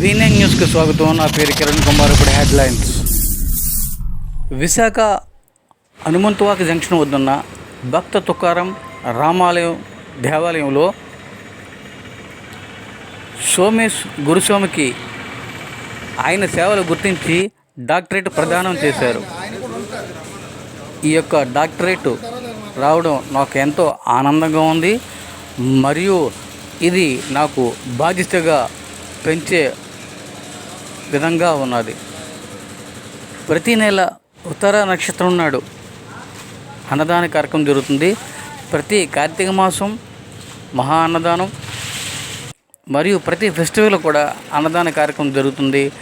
వీనెంగ్ న్యూస్కి స్వాగతం. నా పేరు కిరణ్ కుమార్. ఇప్పుడు హెడ్లైన్స్. విశాఖ హనుమంతువాక జంక్షన్ వద్దున్న భక్త తుకారం రామాలయం దేవాలయంలో సోమేశ్ గురుస్వామికి ఆయన సేవలు గుర్తించి డాక్టరేట్ ప్రదానం చేశారు. ఈ యొక్క డాక్టరేట్ రావడం నాకు ఎంతో ఆనందంగా ఉంది. మరియు ఇది నాకు బాధ్యతగా పెంచే విధంగా ఉన్నది. ప్రతి నెల ఉత్తర నక్షత్రం నాడు అన్నదాన కార్యక్రమం జరుగుతుంది. ప్రతి కార్తీక మాసం మహా అన్నదానం మరియు ప్రతి ఫెస్టివల్ కూడా అన్నదాన కార్యక్రమం జరుగుతుంది.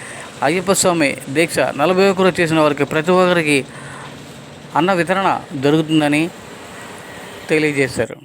అయ్యప్ప స్వామి దీక్ష నలభై ఒకరు చేసిన వారికి ప్రతి ఒక్కరికి అన్న వితరణ జరుగుతుందని తెలియజేశారు.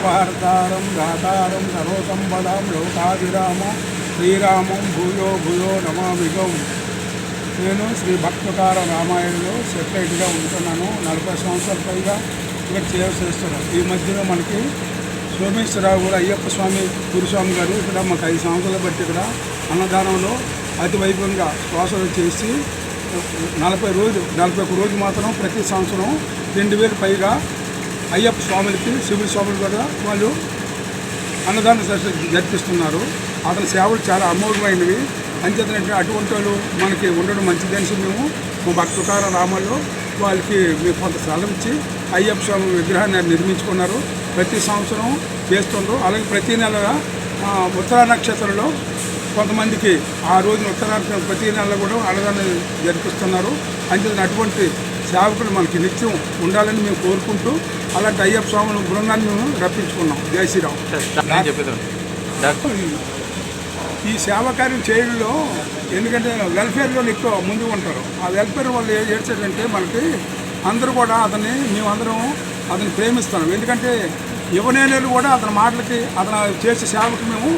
రామభారతారం దాతారం సర్వసంపదాం లోకాభిరామం శ్రీరామం భూయో భూయో నమామిగం. నేను శ్రీ భక్తకార రామాయణంలో సెక్రటరీగా ఉంటున్నాను. నలభై సంవత్సరాల పైగా ఇక్కడ సేవ చేస్తున్నాను ఈ మధ్యలో మనకి సోమేశ్వరరావు గారు అయ్యప్ప స్వామి గురుస్వామి గారు ఇక్కడ మాకు ఐదు సంవత్సరాలు బట్టి ఇక్కడ అన్నదానంలో అతి వైభవంగా శ్వాసలు చేసి నలభై రోజు నలభై ఒక రోజు మాత్రం ప్రతి సంవత్సరం రెండు వేలు పైగా అయ్యప్ప స్వాములకి శివుడి స్వాములు కూడా వాళ్ళు అన్నదాన జరిపిస్తున్నారు అతని సేవలు చాలా అమోఘమైనవి అంచేతనంటే అటువంటి వాళ్ళు మనకి ఉండడం మంచిది అనేసి మేము మా భక్తుకార రామాల్లో వాళ్ళకి మేము కొంత స్థలం ఇచ్చి అయ్యప్ప స్వామి విగ్రహాన్ని నిర్మించుకున్నారు. ప్రతి సంవత్సరం చేస్తుండ్రు. అలాగే ప్రతి నెల ఉత్తరా నక్షత్రంలో కొంతమందికి ఆ రోజున ఉత్తరాంశ ప్రతి నెల కూడా అన్నదానం జరిపిస్తున్నారు. అంచేతన అటువంటి సేవకులు మనకి నిత్యం ఉండాలని మేము కోరుకుంటూ అలాంటి అయ్యప్ప స్వాముల బృందాన్ని మేము రప్పించుకున్నాం. జై శ్రీరామ్. ఈ సేవా కార్యం చేయడంలో ఎందుకంటే వెల్ఫేర్లో ఎక్కువ ముందు ఉంటారు. ఆ వెల్ఫేర్ వాళ్ళు ఏం చేస్తారంటే మనకి అందరూ కూడా అతన్ని మేమందరం అతన్ని ప్రేమిస్తాం. ఎందుకంటే యువనేనలు కూడా అతని మాటలకి అతను చేసే సేవకు మేము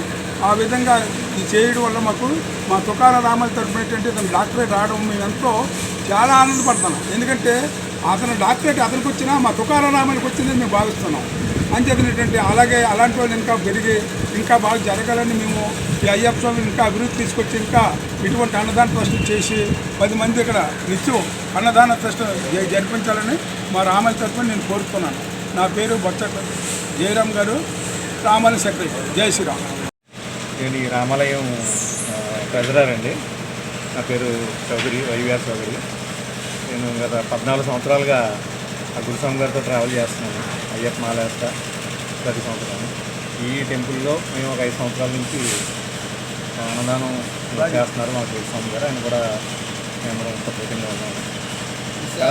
ఆ విధంగా ఇది చేయడం వల్ల మాకు మా తుకార రామల తరపున ఏంటంటే అతను డాక్టరేట్ రావడం మేము ఎంతో చాలా ఆనందపడతాం. ఎందుకంటే అతను డాక్టరేట్ అతనికి వచ్చినా మా తుకారామానికి వచ్చిందని మేము భావిస్తున్నాం. అంచేతనేటువంటి ఏంటంటే అలాగే అలాంటి వాళ్ళు ఇంకా పెరిగి ఇంకా బాగా జరగాలని మేము ఈ అయ్యప్ప స్వామిని ఇంకా అభివృద్ధి తీసుకొచ్చి ఇంకా ఇటువంటి అన్నదాన ట్రస్ట్ చేసి పది మంది ఇక్కడ నిత్యం అన్నదాన ట్రస్ట్ జరిపించాలని మా రామల తరఫున నేను కోరుతున్నాను. నా పేరు బొత్స జయరామ్ గారు రామాలయ సెక్రటరీ. జై శ్రీరామ్. నేను ఈ రామాలయం ప్రజరారండి నా పేరు చౌదరి వైవిఆర్ చౌదరి. నేను గత పద్నాలుగు సంవత్సరాలుగా ఆ గురుస్వామి గారితో ట్రావెల్ చేస్తున్నాను. అయ్యప్ప మాలేస్తా ప్రతి సంవత్సరం. ఈ టెంపుల్లో మేము ఒక ఐదు సంవత్సరాల నుంచి అన్నదానం చేస్తున్నారు మా గురుస్వామి గారు. ఆయన కూడా మేము సపోర్టింగ్గా ఉన్నాము.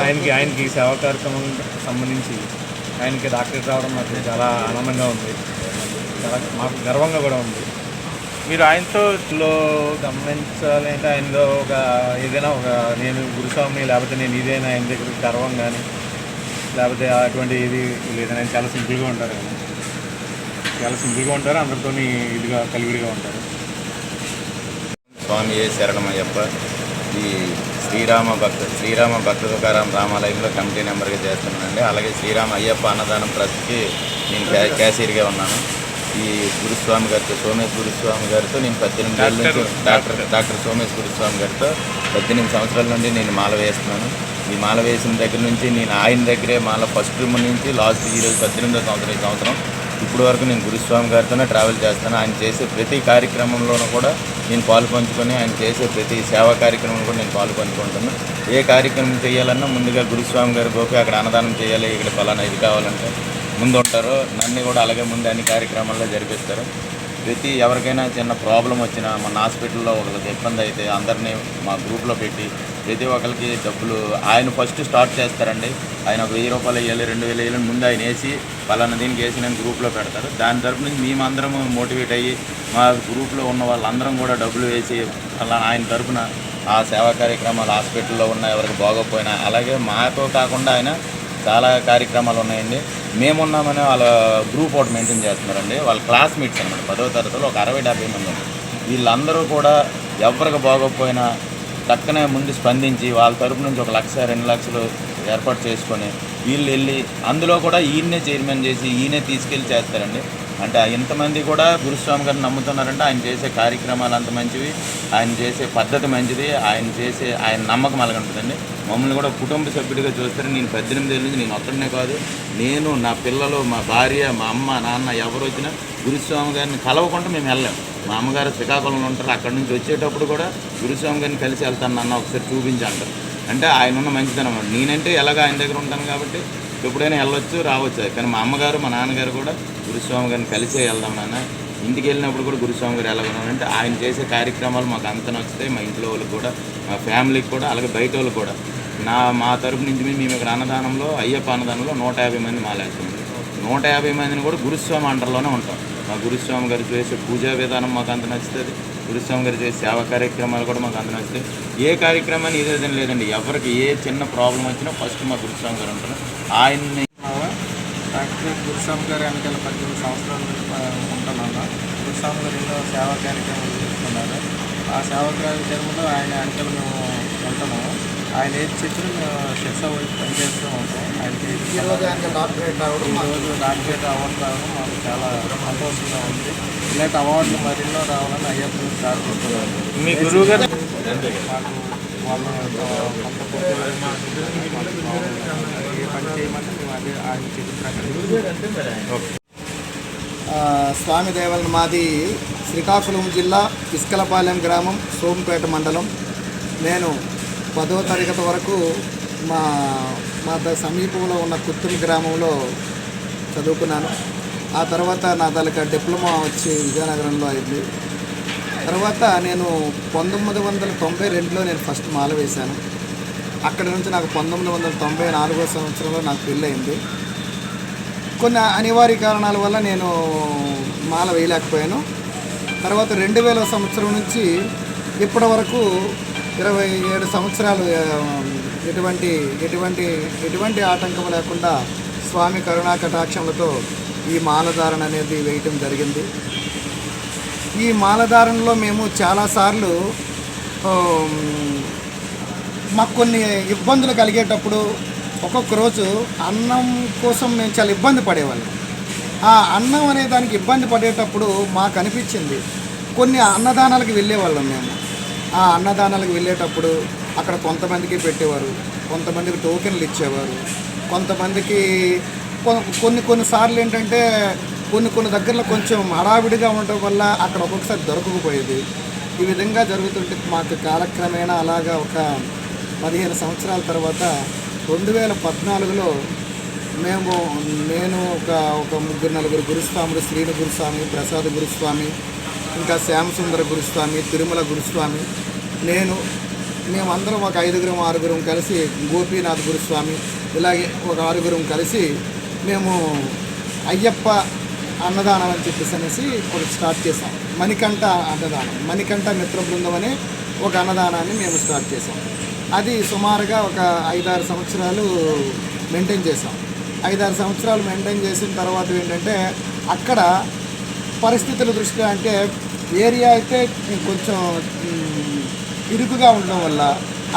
ఆయనకి ఆయనకి సేవా కార్యక్రమం సంబంధించి ఆయనకి డాక్టరేట్ రావడం నాకు చాలా ఆనందంగా ఉంది. చాలా మాకు గర్వంగా కూడా ఉంది. మీరు ఆయనతో లో గమనించాలంటే ఆయనలో ఒక ఏదైనా ఒక నేను గురుస్వామిని లేకపోతే నేను ఇదేనా ఆయన దగ్గర గర్వం కానీ లేకపోతే అటువంటి ఇది లేదని ఆయన చాలా సింపుల్గా ఉంటారు చాలా సింపుల్గా ఉంటారు అందరితో ఇదిగా కలివిడిగా ఉంటారు. స్వామి ఏ శరణమయ్యప్ప ఈ శ్రీరామ భక్త శ్రీరామ భక్త తుకారాం రామాలయంలో కమిటీ నెంబర్గా చేస్తున్నానండి. అలాగే శ్రీరామ అయ్యప్ప అన్నదానం ట్రస్ట్కి నేను క్యా క్యాషియర్గా ఉన్నాను. ఈ గురుస్వామి గారితో సోమేష్ గురుస్వామి గారితో నేను పద్దెనిమిది ఏళ్ళ నుంచి డాక్టర్ డాక్టర్ సోమేష్ గురుస్వామి గారితో పద్దెనిమిది సంవత్సరాల నుండి నేను మాల వేస్తున్నాను. ఈ మాల వేసిన దగ్గర నుంచి నేను ఆయన దగ్గరే మాల ఫస్ట్ నుంచి లాస్ట్ ఈరోజు పద్దెనిమిదో సంవత్సరం ఈ సంవత్సరం. ఇప్పుడు వరకు నేను గురుస్వామి గారితోనే ట్రావెల్ చేస్తాను. ఆయన చేసే ప్రతి కార్యక్రమంలోనూ కూడా నేను పాలు పంచుకొని ఆయన చేసే ప్రతి సేవా కార్యక్రమంలో కూడా నేను పాలు పంచుకుంటాను ఏ కార్యక్రమం చేయాలన్నా ముందుగా గురుస్వామి గారి గోపి అక్కడ అన్నదానం చేయాలి ఇక్కడ ఫలానా ఇది కావాలంటే. ముందు ఉంటారు నన్ను కూడా అలాగే ముందు అన్ని కార్యక్రమాల్లో జరిపిస్తారు. ప్రతి ఎవరికైనా చిన్న ప్రాబ్లం వచ్చినా మన హాస్పిటల్లో ఒకరికి ఇబ్బంది అయితే అందరినీ మా గ్రూప్లో పెట్టి ప్రతి ఒక్కరికి డబ్బులు ఆయన ఫస్ట్ స్టార్ట్ చేస్తారండి. ఆయన ఒక వెయ్యి రూపాయలు వేయాలి రెండు వేలు వేయాలి ముందు ఆయన వేసి పలానా దీనికి వేసి నేను గ్రూప్లో పెడతారు. దాని తరపు నుంచి మేమందరం మోటివేట్ అయ్యి మా గ్రూప్లో ఉన్న వాళ్ళందరం కూడా డబ్బులు వేసి అలా ఆయన తరపున ఆ సేవా కార్యక్రమాలు హాస్పిటల్లో ఉన్న ఎవరికి బాగోకపోయినా అలాగే మాతో కాకుండా ఆయన చాలా కార్యక్రమాలు ఉన్నాయండి. మేమున్నామని వాళ్ళ గ్రూప్ ఒకటి మెయింటైన్ చేస్తున్నారండి. వాళ్ళ క్లాస్మేట్స్ అనమాట పదవ తరగతిలో ఒక అరవై డెబ్బై మంది ఉన్నారు. వీళ్ళందరూ కూడా ఎవరికి బాగోకపోయినా టక్కనే ముందు స్పందించి వాళ్ళ తరపు నుంచి ఒక లక్ష రెండు లక్షలు ఏర్పాటు చేసుకొని వీళ్ళు వెళ్ళి అందులో కూడా ఈయన్నే చైర్మన్ చేసి ఈయనే తీసుకెళ్ళి చేస్తారండి. అంటే ఇంతమంది కూడా గురుస్వామి గారిని నమ్ముతున్నారంటే ఆయన చేసే కార్యక్రమాలు అంత మంచివి ఆయన చేసే పద్ధతి మంచిది ఆయన చేసే ఆయన నమ్మకం అలాగంటుందండి మమ్మల్ని కూడా కుటుంబ సభ్యుడిగా చూస్తారు. నేను పద్దెనిమిది ఏళ్ళ నుంచి నేను ఒక్కడనే కాదు నేను నా పిల్లలు మా భార్య మా అమ్మ నాన్న ఎవరు వచ్చినా గురుస్వామి గారిని కలవకుండా మేము వెళ్ళాం మా అమ్మగారు శ్రీకాకుళంలో ఉంటారు. అక్కడి నుంచి వచ్చేటప్పుడు కూడా గురుస్వామి గారిని కలిసి వెళ్తాను నాన్న ఒకసారి చూపించి అంటే ఆయన ఉన్న మంచిదనం నేనంటే ఎలాగ ఆయన దగ్గర ఉంటాను కాబట్టి ఎప్పుడైనా వెళ్ళొచ్చు రావచ్చు. కానీ మా అమ్మగారు మా నాన్నగారు కూడా గురుస్వామి గారిని కలిసే వెళ్దాం నాన్న. ఇంటికి వెళ్ళినప్పుడు కూడా గురుస్వామి గారు ఎలా ఉన్నారంటే ఆయన చేసే కార్యక్రమాలు మాకు అంత నచ్చుతాయి. మా ఇంట్లో వాళ్ళకి కూడా మా ఫ్యామిలీకి కూడా అలాగే బయట వాళ్ళకి కూడా. నా మా తరపు నుంచి మేము మేము ఇక్కడ అన్నదానంలో అయ్యప్ప అన్నదానంలో నూట యాభై మంది మాలేస్తాం. నూట యాభై మందిని కూడా గురుస్వామి అండర్లోనే ఉంటాం. మా గురుస్వామి గారు చేసే పూజా విధానం మాకు అంత నచ్చుతుంది. గురుస్వామి గారు చేసే సేవా కార్యక్రమాలు కూడా మాకు అంత నచ్చుతాయి. ఏ కార్యక్రమాన్ని ఇదేదని లేదండి. ఎవరికి ఏ చిన్న ప్రాబ్లం వచ్చినా ఫస్ట్ మా గురుస్వామి గారు ఉంటారు. ఆయన్ని గురుస్వామి గారు వెనకాల పద్దెనిమిది సంవత్సరాలు ఉంటున్నాను గురుస్వామి గారు ఎన్నో సేవా కార్యక్రమాలు చేస్తున్నారు. ఆ సేవా కార్యక్రమంలో ఆయన వెనకాల మేము ఉంటున్నాము ఆయన ఏది చెప్పినా మేము శిక్ష వైపు పనిచేస్తూ ఉంటాం. ఆయనకి ఈరోజు ఆయన డాక్టరేట్ రావడం ఈరోజు డాక్టరేట్ అవార్డు రావడం మాకు చాలా సంతోషంగా ఉంది. ఇలాంటి అవార్డులు మరెన్నో రావాలని అయ్యప్పని ప్రార్థిస్తున్నాను మీ గురువు గారు? మాకు వాళ్ళ కొంత ఏ పని చేయమంటే మేము అదే ఆయన చెప్పిన ప్రకారం ఆ, స్వామి దేవలన మాది శ్రీకాకుళం జిల్లా ఇస్కలపాలెం గ్రామం సోంపేట మండలం. నేను పదవ తరగతి వరకు మా మా సమీపంలో ఉన్న కుత్తుం గ్రామంలో చదువుకున్నాను. ఆ తర్వాత నా తాలూకా డిప్లొమా వచ్చి విజయనగరంలో అయింది. తర్వాత నేను పంతొమ్మిది వందల తొంభై రెండులో నేను ఫస్ట్ మాల వేశాను. అక్కడి నుంచి నాకు పంతొమ్మిది వందల తొంభై నాలుగో సంవత్సరంలో నాకు పెళ్ళయింది. కొన్ని అనివార్య కారణాల వల్ల నేను మాల వేయలేకపోయాను. తర్వాత రెండు వేల సంవత్సరం నుంచి ఇప్పటి వరకు ఇరవై ఏడు సంవత్సరాలు ఎటువంటి ఎటువంటి ఎటువంటి ఆటంకం లేకుండా స్వామి కరుణా కటాక్షములతో ఈ మాలధారణ అనేది వేయటం జరిగింది. ఈ మాలధారణలో మేము చాలాసార్లు మాకు కొన్ని ఇబ్బందులు కలిగేటప్పుడు ఒక్కొక్క రోజు అన్నం కోసం మేము చాలా ఇబ్బంది పడేవాళ్ళం. ఆ అన్నం అనే దానికి ఇబ్బంది పడేటప్పుడు మాకు అనిపించింది. కొన్ని అన్నదానాలకు వెళ్ళేవాళ్ళం మేము. ఆ అన్నదానాలకు వెళ్ళేటప్పుడు అక్కడ కొంతమందికి పెట్టేవారు కొంతమందికి టోకెన్లు ఇచ్చేవారు కొంతమందికి కొన్ని కొన్ని కొన్నిసార్లు ఏంటంటే కొన్ని కొన్ని దగ్గరలో కొంచెం హడావిడిగా ఉండటం వల్ల అక్కడ ఒక్కొక్కసారి దొరకకపోయేది. ఈ విధంగా జరుగుతుంటే మాకు కాలక్రమేణా అలాగా ఒక పదిహేను సంవత్సరాల తర్వాత రెండు వేల పద్నాలుగులో మేము నేను ఒక ఒక ముగ్గురు నలుగురు గురుస్వాములు శ్రీను గురుస్వామి ప్రసాద్ గురుస్వామి ఇంకా శ్యామసుందర గురుస్వామి తిరుమల గురుస్వామి నేను మేమందరం ఒక ఐదుగురం ఆరుగురం కలిసి గోపీనాథ్ గురుస్వామి ఇలాగే ఒక ఆరుగురం కలిసి మేము అయ్యప్ప అన్నదానం అని చెప్పేసి అనేసి ఒకటి స్టార్ట్ చేసాం మణికంఠ అన్నదానం. మణికంఠ మిత్ర బృందం అనే ఒక అన్నదానాన్ని మేము స్టార్ట్ చేసాం అది సుమారుగా ఒక ఐదారు సంవత్సరాలు మెయింటైన్ చేసాం ఐదారు సంవత్సరాలు మెయింటైన్ చేసిన తర్వాత ఏంటంటే అక్కడ పరిస్థితుల దృష్ట్యా అంటే ఏరియా అయితే కొంచెం ఇరుకుగా ఉండడం వల్ల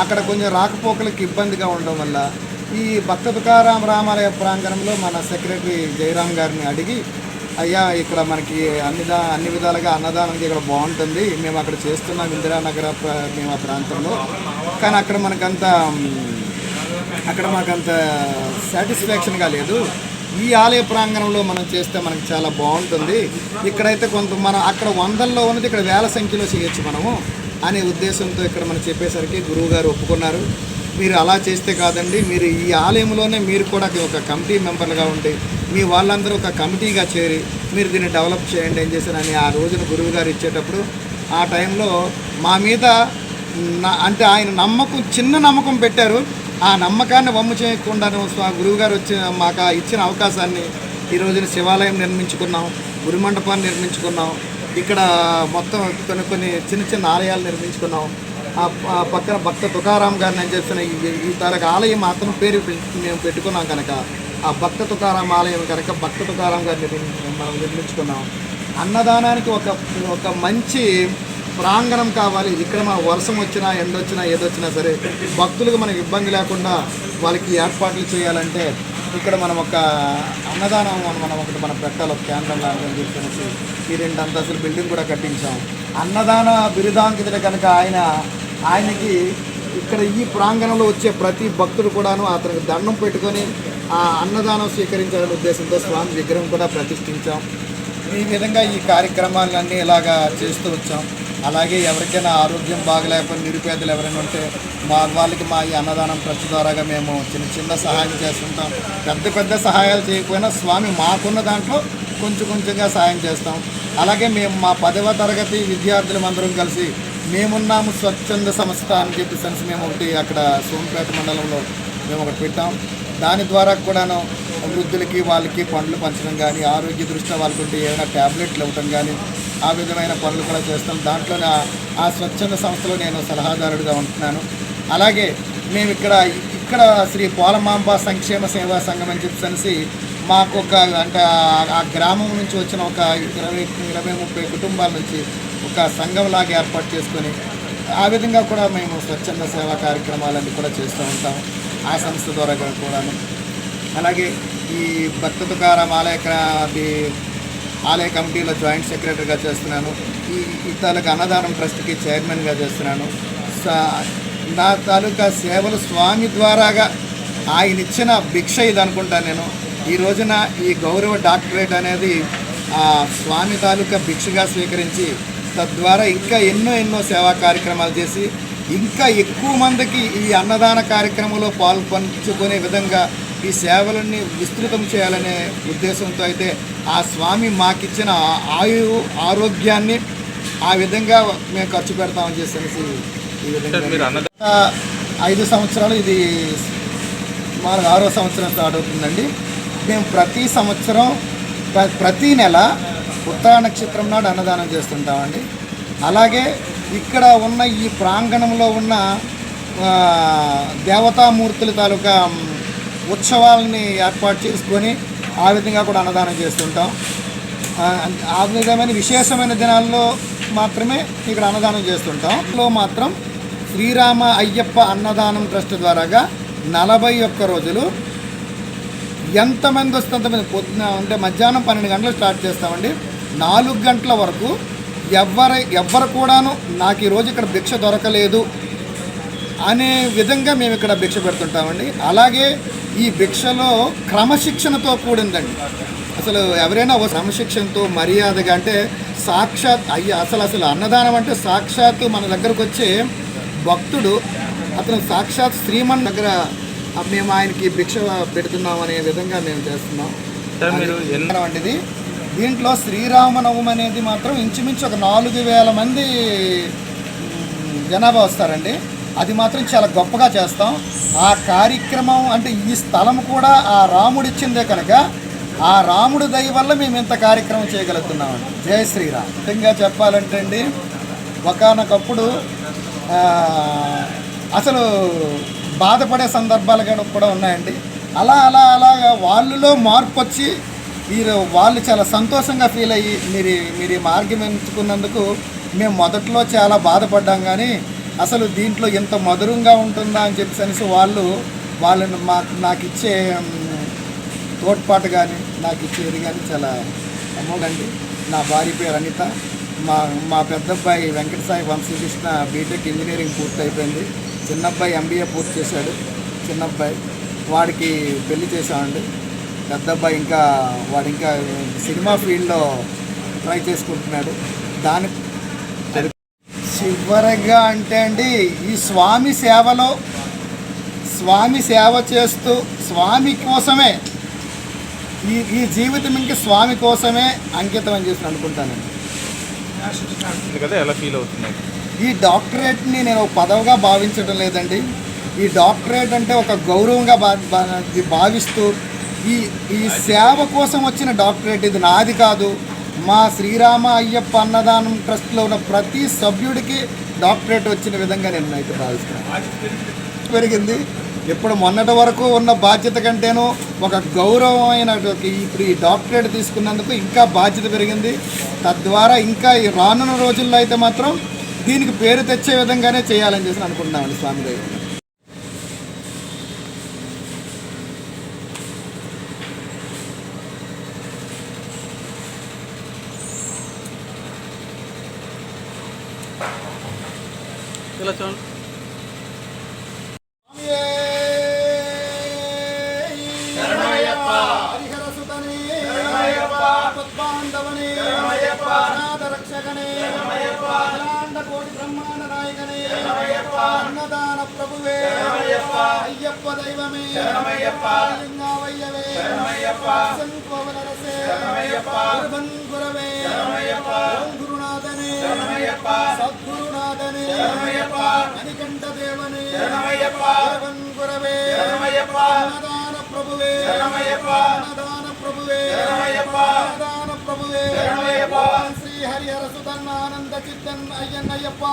అక్కడ కొంచెం రాకపోకలకు ఇబ్బందిగా ఉండడం వల్ల ఈ భక్త తుకారాం రామాలయ ప్రాంగణంలో మన సెక్రటరీ జయరాం గారిని అడిగి అయ్యా ఇక్కడ మనకి అన్ని దా అన్ని విధాలుగా అన్నదానం ఇక్కడ బాగుంటుంది. మేము అక్కడ చేస్తున్నాం ఇందిరానగర మేము ఆ ప్రాంతంలో. కానీ అక్కడ మనకంత అక్కడ మాకంత సాటిస్ఫాక్షన్గా లేదు. ఈ ఆలయ ప్రాంగణంలో మనం చేస్తే మనకు చాలా బాగుంటుంది. ఇక్కడైతే కొంత మనం అక్కడ వందల్లో ఉన్నది ఇక్కడ వేల సంఖ్యలో చేయొచ్చు మనము అనే ఉద్దేశంతో ఇక్కడ మనం చెప్పేసరికి గురువు గారు ఒప్పుకున్నారు. మీరు అలా చేస్తే కాదండి మీరు ఈ ఆలయంలోనే మీరు కూడా ఒక కమిటీ మెంబర్లుగా ఉండి మీ వాళ్ళందరూ ఒక కమిటీగా చేరి మీరు దీన్ని డెవలప్ చేయండి ఏం చేశారని ఆ రోజున గురువు గారు ఇచ్చేటప్పుడు ఆ టైంలో మా మీద అంటే ఆయన నమ్మకం చిన్న నమ్మకం పెట్టారు. ఆ నమ్మకాన్ని వమ్ము చేయకుండాను స్వా గురువుగారు వచ్చి మాకు ఆ ఇచ్చిన అవకాశాన్ని ఈ రోజున శివాలయం నిర్మించుకున్నాం గురి మండపాన్ని నిర్మించుకున్నాం ఇక్కడ మొత్తం కొన్ని కొన్ని చిన్న చిన్న ఆలయాలు నిర్మించుకున్నాం. ఆ పక్కన భక్త తుకారాం గారిని అని చెప్పిన ఈ- తరగ ఆలయం మాత్రం పేరు మేము పెట్టుకున్నాం కనుక. ఆ భక్త తుకారాం ఆలయం కనుక భక్త తుకారాం గారిని మనం నిర్మించుకున్నాం. అన్నదానానికి ఒక ఒక మంచి ప్రాంగణం కావాలి. ఇక్కడ మన వర్షం వచ్చినా ఎండ వచ్చినా ఏదొచ్చినా సరే భక్తులకు మనకి ఇబ్బంది లేకుండా వాళ్ళకి ఏర్పాట్లు చేయాలంటే ఇక్కడ మనం ఒక అన్నదానం మనం మనం ఒకటి మనం పెట్టాలి. ఒక కేంద్రం అని చెప్పేసి ఈ రెండు అంతస్తుల బిల్డింగ్ కూడా కట్టించాం. అన్నదాన బిరుదాంకితుడు కనుక ఆయన ఆయనకి ఇక్కడ ఈ ప్రాంగణంలో వచ్చే ప్రతి భక్తుడు కూడాను అతనికి దండం పెట్టుకొని ఆ అన్నదానం స్వీకరించాలనే ఉద్దేశంతో స్వామి విగ్రహం కూడా ప్రతిష్ఠించాం. ఈ విధంగా ఈ కార్యక్రమాలన్నీ ఇలాగా చేస్తూ వచ్చాం. అలాగే ఎవరికైనా ఆరోగ్యం బాగలేకపోయిన నిరుపేదలు ఎవరైనా ఉంటే మా వాళ్ళకి మా ఈ అన్నదానం ట్రస్ట్ ద్వారాగా మేము చిన్న చిన్న సహాయం చేస్తుంటాం. పెద్ద పెద్ద సహాయాలు చేయకపోయినా స్వామి మాకున్న దాంట్లో కొంచెం కొంచెంగా సహాయం చేస్తాం. అలాగే మేము మా పదవ తరగతి విద్యార్థులం అందరం కలిసి మేమున్నాము స్వచ్ఛంద సంస్థ అని చెప్పేసి మేము ఒకటి అక్కడ సోంపేట మండలంలో మేము ఒకటి పెట్టాం. దాని ద్వారా కూడాను వృద్ధులకి వాళ్ళకి పండ్లు పంచడం కానీ ఆరోగ్య దృష్ట్యా వాళ్ళకుంటే ఏమైనా ట్యాబ్లెట్లు ఇవ్వటం కానీ ఆ విధమైన పనులు కూడా చేస్తాం. దాంట్లోనే ఆ- ఆ స్వచ్ఛంద సంస్థలో నేను సలహాదారుడిగా ఉంటున్నాను. అలాగే మేము ఇక్కడ ఇక్కడ శ్రీ పోలమాంబ సంక్షేమ సేవా సంఘం అని చెప్పేసి మాకు ఒక అంటే ఆ- గ్రామం నుంచి వచ్చిన ఒక ఇరవై ఇరవై ముప్పై కుటుంబాల నుంచి ఒక సంఘంలాగా ఏర్పాటు చేసుకొని ఆ విధంగా కూడా మేము స్వచ్ఛంద సేవా కార్యక్రమాలన్నీ కూడా చేస్తూ ఉంటాం. ఆ సంస్థ ద్వారా కూడాను. అలాగే ఈ భక్త తుకారాం ఆలయ అది ఆలయ కమిటీలో జాయింట్ సెక్రటరీగా చేస్తున్నాను. ఈ తాలూకా అన్నదానం ట్రస్ట్కి చైర్మన్గా చేస్తున్నాను. నా తాలూకా సేవలు స్వామి ద్వారాగా ఆయన ఇచ్చిన భిక్ష ఇది అనుకుంటాను నేను. ఈ రోజున ఈ గౌరవ డాక్టరేట్ అనేది స్వామి తాలూకా భిక్షగా స్వీకరించి తద్వారా ఇంకా ఎన్నో ఎన్నో సేవా కార్యక్రమాలు చేసి ఇంకా ఎక్కువ మందికి ఈ అన్నదాన కార్యక్రమంలో పాల్పంచుకునే విధంగా ఈ సేవలన్నీ విస్తృతం చేయాలనే ఉద్దేశంతో అయితే ఆ స్వామి మాకిచ్చిన ఆ ఆయువు ఆరోగ్యాన్ని ఆ విధంగా మేము ఖర్చు పెడతామని చేసేసి ఈ విధంగా గత ఐదు సంవత్సరాలు ఇది మాకు ఆరో సంవత్సరం స్టార్ట్ అవుతుందండి. మేము ప్రతి సంవత్సరం ప్ర- ప్రతి నెల ఉత్తరా నక్షత్రం నాడు అన్నదానం చేస్తుంటామండి. అలాగే ఇక్కడ ఉన్న ఈ ప్రాంగణంలో ఉన్న దేవతామూర్తుల తాలూకా ఉత్సవాలని ఏర్పాటు చేసుకొని ఆ విధంగా కూడా అన్నదానం చేస్తుంటాం. ఆ, విధమైన విశేషమైన దినాల్లో మాత్రమే ఇక్కడ అన్నదానం చేస్తుంటాం. లో మాత్రం శ్రీరామ అయ్యప్ప అన్నదానం ట్రస్ట్ ద్వారాగా నలభై ఒక్క రోజులు ఎంతమంది వస్తే అంతమంది పొద్దున అంటే మధ్యాహ్నం పన్నెండు గంటలు స్టార్ట్ చేస్తామండి. నాలుగు గంటల వరకు ఎవరు ఎవ్వరు కూడాను నాకు ఈరోజు ఇక్కడ భిక్ష దొరకలేదు అనే విధంగా మేము ఇక్కడ భిక్ష పెడుతుంటామండి. అలాగే ఈ భిక్షలో క్రమశిక్షణతో కూడిందండి. అసలు ఎవరైనా ఒక క్రమశిక్షణతో మర్యాదగా అంటే సాక్షాత్ అయ్య అసలు అసలు అన్నదానం అంటే సాక్షాత్తు మన దగ్గరకు వచ్చే భక్తుడు అతను సాక్షాత్ శ్రీమన్ దగ్గర మేము ఆయనకి భిక్ష పెడుతున్నాం అనే విధంగా మేము చేస్తున్నాం. వంటిది దీంట్లో శ్రీరామనవమి అనేది మాత్రం ఇంచుమించు ఒక నాలుగు వేల మంది జనాభా వస్తారండి. అది మాత్రం చాలా గొప్పగా చేస్తాం. ఆ కార్యక్రమం అంటే ఈ స్థలం కూడా ఆ రాముడు ఇచ్చిందే కనుక ఆ రాముడు దయ వల్ల మేము ఇంత కార్యక్రమం చేయగలుగుతున్నాం. జయ శ్రీరామ్. ముఖ్యంగా చెప్పాలంటే అండి ఒకనొకప్పుడు అసలు బాధపడే సందర్భాలు కూడా- కూడా ఉన్నాయండి. అలా అలా అలాగా వాళ్ళలో మార్పు వచ్చి మీరు వాళ్ళు చాలా సంతోషంగా ఫీల్ అయ్యి మీరు మీరు ఈ మార్గం ఎంచుకున్నందుకు మేము మొదట్లో చాలా బాధపడ్డాం కానీ అసలు దీంట్లో ఎంత మధురంగా ఉంటుందా అని చెప్పేసి అనేసి వాళ్ళు వాళ్ళని మాకు నాకు ఇచ్చే తోడ్పాటు కానీ నాకు ఇచ్చేది కానీ చాలా అమ్మోడండి నా భార్య పేరు అనిత. మా మా పెద్దబ్బాయి Venkata Sai Vamsikrishna B Tech engineering పూర్తి అయిపోయింది. ఎంబీఏ పూర్తి చేశాడు. చిన్నబ్బాయి వాడికి పెళ్ళి చేశామండి. పెద్దబ్బాయి ఇంకా వాడు ఇంకా సినిమా ఫీల్డ్లో ట్రై చేసుకుంటున్నాడు. దాని చివరగా అంటే అండి ఈ స్వామి సేవలో స్వామి సేవ చేస్తూ స్వామి కోసమే ఈ ఈ జీవితం ఇంక స్వామి కోసమే అంకితం అని చెప్పి అనుకుంటానండి. కదా ఎలా ఫీల్ అవుతున్నాయి? ఈ డాక్టరేట్ని నేను ఒక పదవిగా భావించడం లేదండి. ఈ డాక్టరేట్ అంటే ఒక గౌరవంగా భావిస్తూ ఈ ఈ సేవ కోసం వచ్చిన డాక్టరేట్ ఇది నాది కాదు. మా శ్రీరామ అయ్యప్ప అన్నదానం ట్రస్ట్లో ఉన్న ప్రతి సభ్యుడికి డాక్టరేట్ వచ్చిన విధంగా నేను అయితే భావిస్తున్నాను. పెరిగింది. ఇప్పుడు మొన్నటి వరకు ఉన్న బాధ్యత కంటేనూ ఒక గౌరవమైన ఇప్పుడు ఈ డాక్టరేట్ తీసుకున్నందుకు ఇంకా బాధ్యత పెరిగింది. తద్వారా ఇంకా ఈ రానున్న రోజుల్లో అయితే మాత్రం దీనికి పేరు తెచ్చే విధంగానే చేయాలని చేసి అనుకుంటున్నామండి స్వామి ఇలా చూడండి. అన్నదాన ప్రభువే అయ్యప్ప దైవమే లింగావయ్యవే శంకోవలరసే గురువే గురునాథనే సద్గురునాథనే. మణికంఠ దేవనే గురవే. అన్నదాన ప్రభువే. అన్నదాన ప్రభువే. అన్నదాన ప్రభువే. ఓం శ్రీ హరిహర సుతన్నానంద చిత్తన్ అయ్యన్నయ్యప్ప.